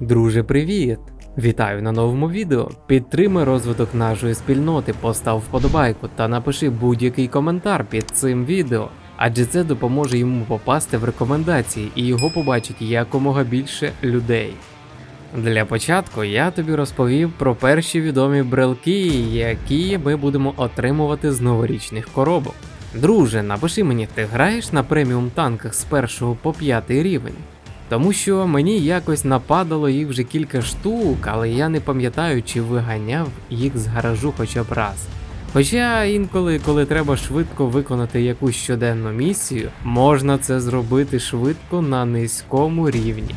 Друже, привіт! Вітаю на новому відео. Підтримай розвиток нашої спільноти, постав вподобайку та напиши будь-який коментар під цим відео, адже це допоможе йому попасти в рекомендації і його побачить якомога більше людей. Для початку я тобі розповів про перші відомі брелки, які ми будемо отримувати з новорічних коробок. Друже, напиши мені, ти граєш на преміум танках з першого по п'ятий рівень? Тому що мені якось нападало їх вже кілька штук, але я не пам'ятаю, чи виганяв їх з гаражу хоча б раз. Хоча інколи, коли треба швидко виконати якусь щоденну місію, можна це зробити швидко на низькому рівні.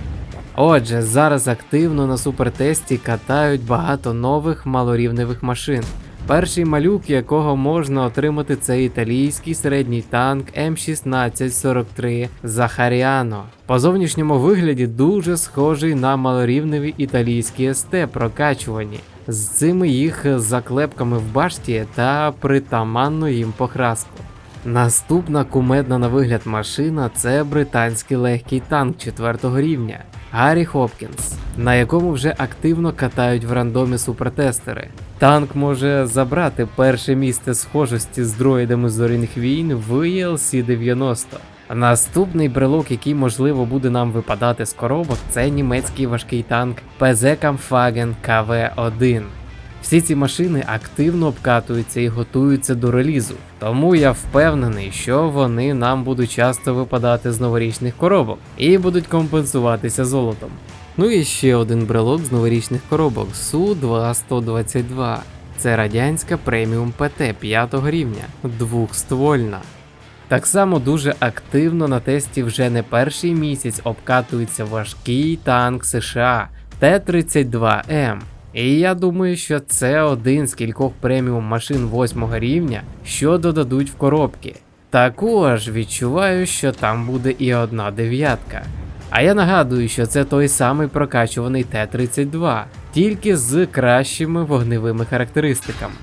Отже, зараз активно на супертесті катають багато нових малорівневих машин. Перший малюк, якого можна отримати, це італійський середній танк М1643 Захаріано. По зовнішньому вигляді дуже схожий на малорівневі італійські СТ прокачувані. З цими їх заклепками в башті та притаманну їм покраску. Наступна кумедна на вигляд машина це британський легкий танк 4 рівня Гаррі Хопкінс, на якому вже активно катають в рандомі супертестери. Танк може забрати перше місце схожості з дроїдами зоряних війн в ELC 90. Наступний брелок, який можливо буде нам випадати з коробок, це німецький важкий танк PZ Kampfwagen KV-1. Всі ці машини активно обкатуються і готуються до релізу, тому я впевнений, що вони нам будуть часто випадати з новорічних коробок і будуть компенсуватися золотом. Ну і ще один брелок з новорічних коробок Су-2122. Це радянська преміум ПТ 5 рівня, двохствольна. Так само дуже активно на тесті вже не перший місяць обкатується важкий танк США Т-32М. І я думаю, що це один з кількох преміум машин 8 рівня, що додадуть в коробки. Також відчуваю, що там буде і одна дев'ятка. А я нагадую, що це той самий прокачуваний Т-32, тільки з кращими вогневими характеристиками.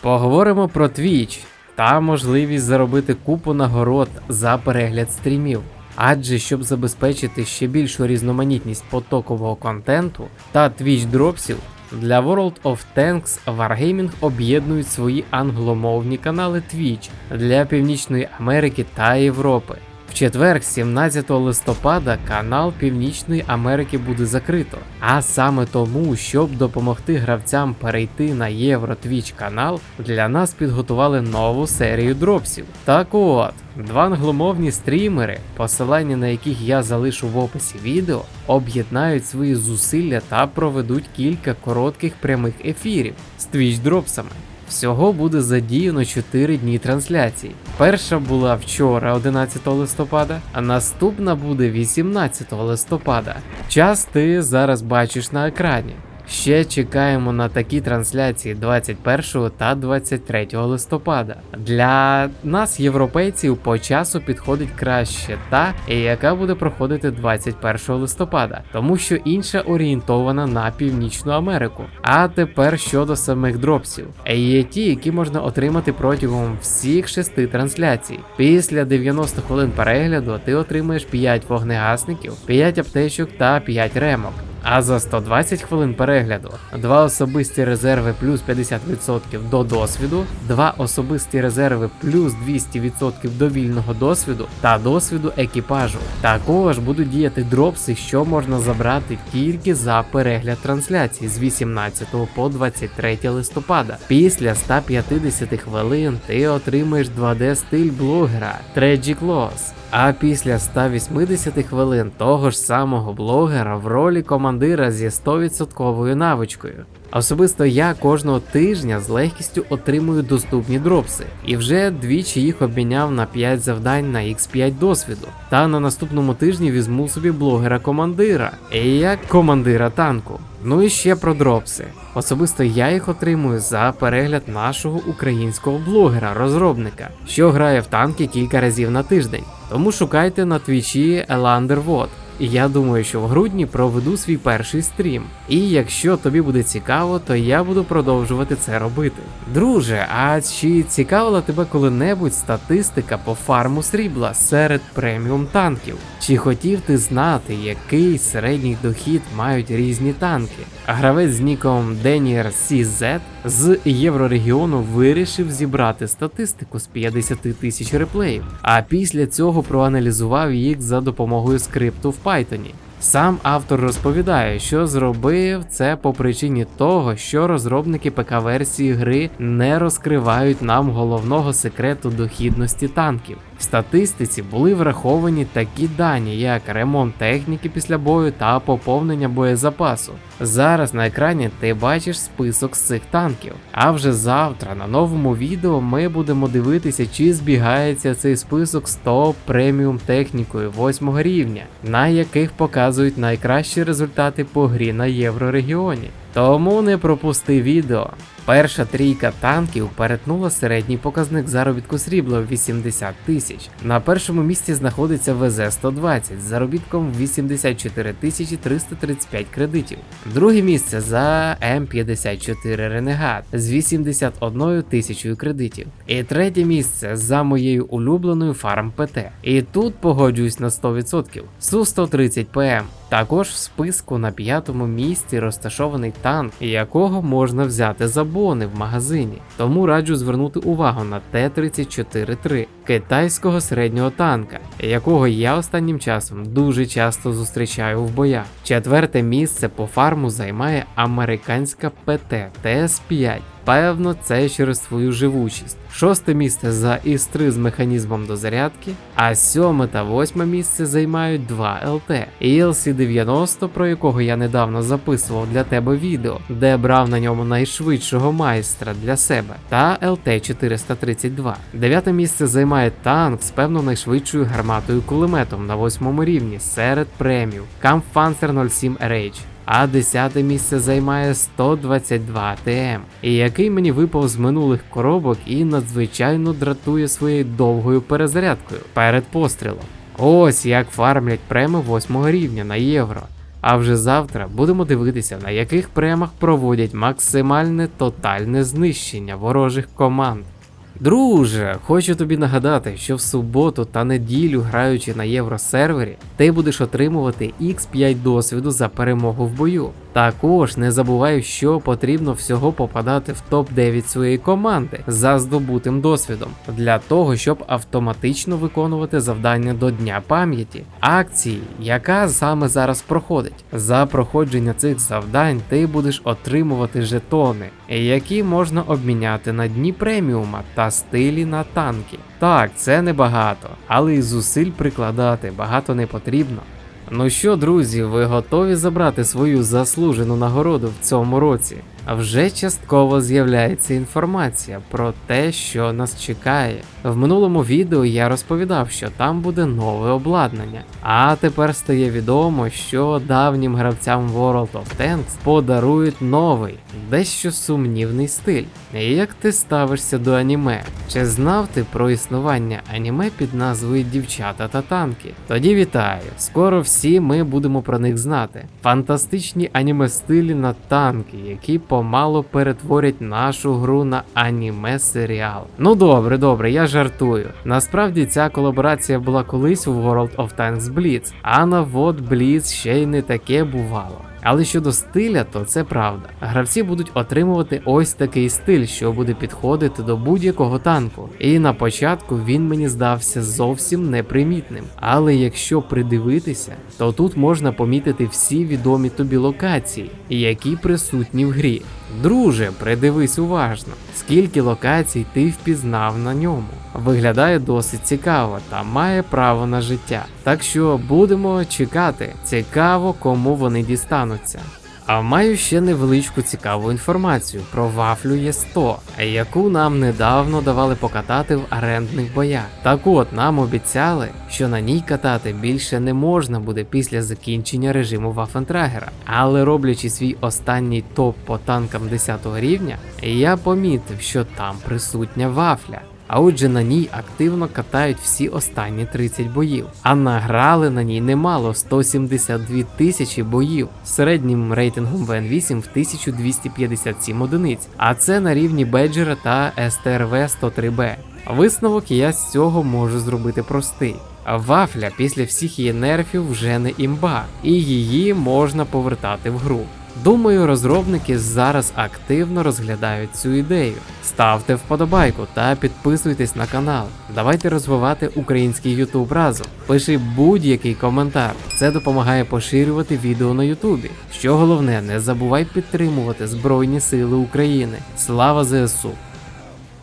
Поговоримо про Twitch та можливість заробити купу нагород за перегляд стрімів. Адже щоб забезпечити ще більшу різноманітність потокового контенту та Twitch дропсів, для World of Tanks Wargaming об'єднують свої англомовні канали Twitch для Північної Америки та Європи. В четвер, 17 листопада, канал Північної Америки буде закрито. А саме тому, щоб допомогти гравцям перейти на Євро Twitch канал, для нас підготували нову серію дропсів. Так от, два англомовні стрімери, посилання на яких я залишу в описі відео, об'єднають свої зусилля та проведуть кілька коротких прямих ефірів з Twitch дропсами. Всього буде задіяно 4 дні трансляцій. Перша була вчора, 11 листопада, а наступна буде 18 листопада. Час ти зараз бачиш на екрані. Ще чекаємо на такі трансляції 21 та 23 листопада. Для нас, європейців, по часу підходить краще та, яка буде проходити 21 листопада, тому що інша орієнтована на Північну Америку. А тепер щодо самих дропсів. Є ті, які можна отримати протягом всіх шести трансляцій. Після 90 хвилин перегляду ти отримаєш 5 вогнегасників, 5 аптечок та 5 ремок. А за 120 хвилин перегляду два особисті резерви плюс 50% до досвіду, два особисті резерви плюс 200% до вільного досвіду та досвіду екіпажу. Також будуть діяти дропси, що можна забрати тільки за перегляд трансляції з 18 по 23 листопада. Після 150 хвилин ти отримаєш 2D стиль блогера Треджі Клос. А після 180 хвилин того ж самого блогера в ролі командира зі 100% навичкою. Особисто я кожного тижня з легкістю отримую доступні дропси, і вже двічі їх обміняв на 5 завдань на X5 досвіду. Та на наступному тижні візьму собі блогера-командира, як командира танку. Ну і ще про дропси. Особисто я їх отримую за перегляд нашого українського блогера-розробника, що грає в танки кілька разів на тиждень. Тому шукайте на твічі Elander Вод. я думаю, що в грудні проведу свій перший стрім. І якщо тобі буде цікаво, то я буду продовжувати це робити. Друже, а чи цікавила тебе коли-небудь статистика по фарму срібла серед преміум танків? Чи хотів ти знати, який середній дохід мають різні танки? Гравець з ніком Denier CZ з Єврорегіону вирішив зібрати статистику з 50 тисяч реплеїв, а після цього проаналізував їх за допомогою скрипту в Python. Сам автор розповідає, що зробив це по причині того, що розробники ПК-версії гри не розкривають нам головного секрету дохідності танків. В статистиці були враховані такі дані, як ремонт техніки після бою та поповнення боєзапасу. Зараз на екрані ти бачиш список з цих танків. А вже завтра на новому відео ми будемо дивитися, чи збігається цей список з топ преміум технікою 8 рівня, на яких показують найкращі результати по грі на Єврорегіоні. Тому не пропусти відео. Перша трійка танків перетнула середній показник заробітку срібла в 80 тисяч. На першому місці знаходиться ВЗ-120 з заробітком 84 тисячі 335 кредитів. Друге місце за М54 Ренегат з 81 тисячою кредитів. І третє місце за моєю улюбленою фарм ПТ. І тут погоджуюсь на 100%. Су-130 ПМ. Також в списку на п'ятому місці розташований танк, якого можна взяти за бони в магазині. Тому раджу звернути увагу на Т-34-3 китайського середнього танка, якого я останнім часом дуже часто зустрічаю в боях. Четверте місце по фарму займає американська ПТ ТС-5. Певно, це через свою живучість. Шосте місце за ІС-3 з механізмом до зарядки, а сьоме та восьме місце займають два ЛТ. ELC-90, про якого я недавно записував для тебе відео, де брав на ньому найшвидшого майстра для себе, та ЛТ-432. Дев'яте місце займає танк з певно найшвидшою гарматою кулеметом на восьмому рівні серед премів Kampfpanzer 07 RH а 10 місце займає 122 ТМ, і який мені випав з минулих коробок і надзвичайно дратує своєю довгою перезарядкою перед пострілом. Ось як фармлять преми 8 рівня на євро. А вже завтра будемо дивитися, на яких премах проводять максимальне тотальне знищення ворожих команд. Друже, хочу тобі нагадати, що в суботу та неділю, граючи на євросервері, ти будеш отримувати X5 досвіду за перемогу в бою. Також не забувай, що потрібно всього попадати в топ-9 своєї команди за здобутим досвідом, для того, щоб автоматично виконувати завдання до Дня пам'яті, акції, яка саме зараз проходить. За проходження цих завдань ти будеш отримувати жетони, які можна обміняти на дні преміума та стилі на танки. Так, це небагато, але й зусиль прикладати багато не потрібно. Ну що, друзі, ви готові забрати свою заслужену нагороду в цьому році? Вже частково з'являється інформація про те, що нас чекає. В минулому відео я розповідав, що там буде нове обладнання. А тепер стає відомо, що давнім гравцям World of Tanks подарують новий, дещо сумнівний стиль. Як ти ставишся до аніме? Чи знав ти про існування аніме під назвою Дівчата та танки? Тоді вітаю! Скоро всі ми будемо про них знати. Фантастичні аніме стилі на танки, які помало перетворять нашу гру на аніме серіал. Ну добре, добре, я жартую. Насправді ця колаборація була колись у World of Tanks Blitz, а на WOT Blitz ще й не таке бувало. Але щодо стиля, то це правда. Гравці будуть отримувати ось такий стиль, що буде підходити до будь-якого танку. І на початку він мені здався зовсім непримітним. Але якщо придивитися, то тут можна помітити всі відомі тобі локації, які присутні в грі. Друже, придивись уважно, скільки локацій ти впізнав на ньому. Виглядає досить цікаво та має право на життя. Так що будемо чекати. Цікаво, кому вони дістануться. А маю ще невеличку цікаву інформацію про вафлю Є100, яку нам недавно давали покатати в арендних боях. Так от нам обіцяли, що на ній катати більше не можна буде після закінчення режиму Вафентрагера. Але роблячи свій останній топ по танкам 10 рівня, я помітив, що там присутня вафля. А отже, на ній активно катають всі останні 30 боїв. А награли на ній немало 172 тисячі боїв середнім рейтингом ВН8 в 1257 одиниць. А це на рівні Беджера та СТРВ 103Б. Висновок я з цього можу зробити простий. Вафля після всіх її нерфів вже не імба, і її можна повертати в гру. Думаю, розробники зараз активно розглядають цю ідею. Ставте вподобайку та підписуйтесь на канал. Давайте розвивати український YouTube разом. Пиши будь-який коментар. Це допомагає поширювати відео на Ютубі. Що головне, не забувай підтримувати Збройні Сили України. Слава ЗСУ!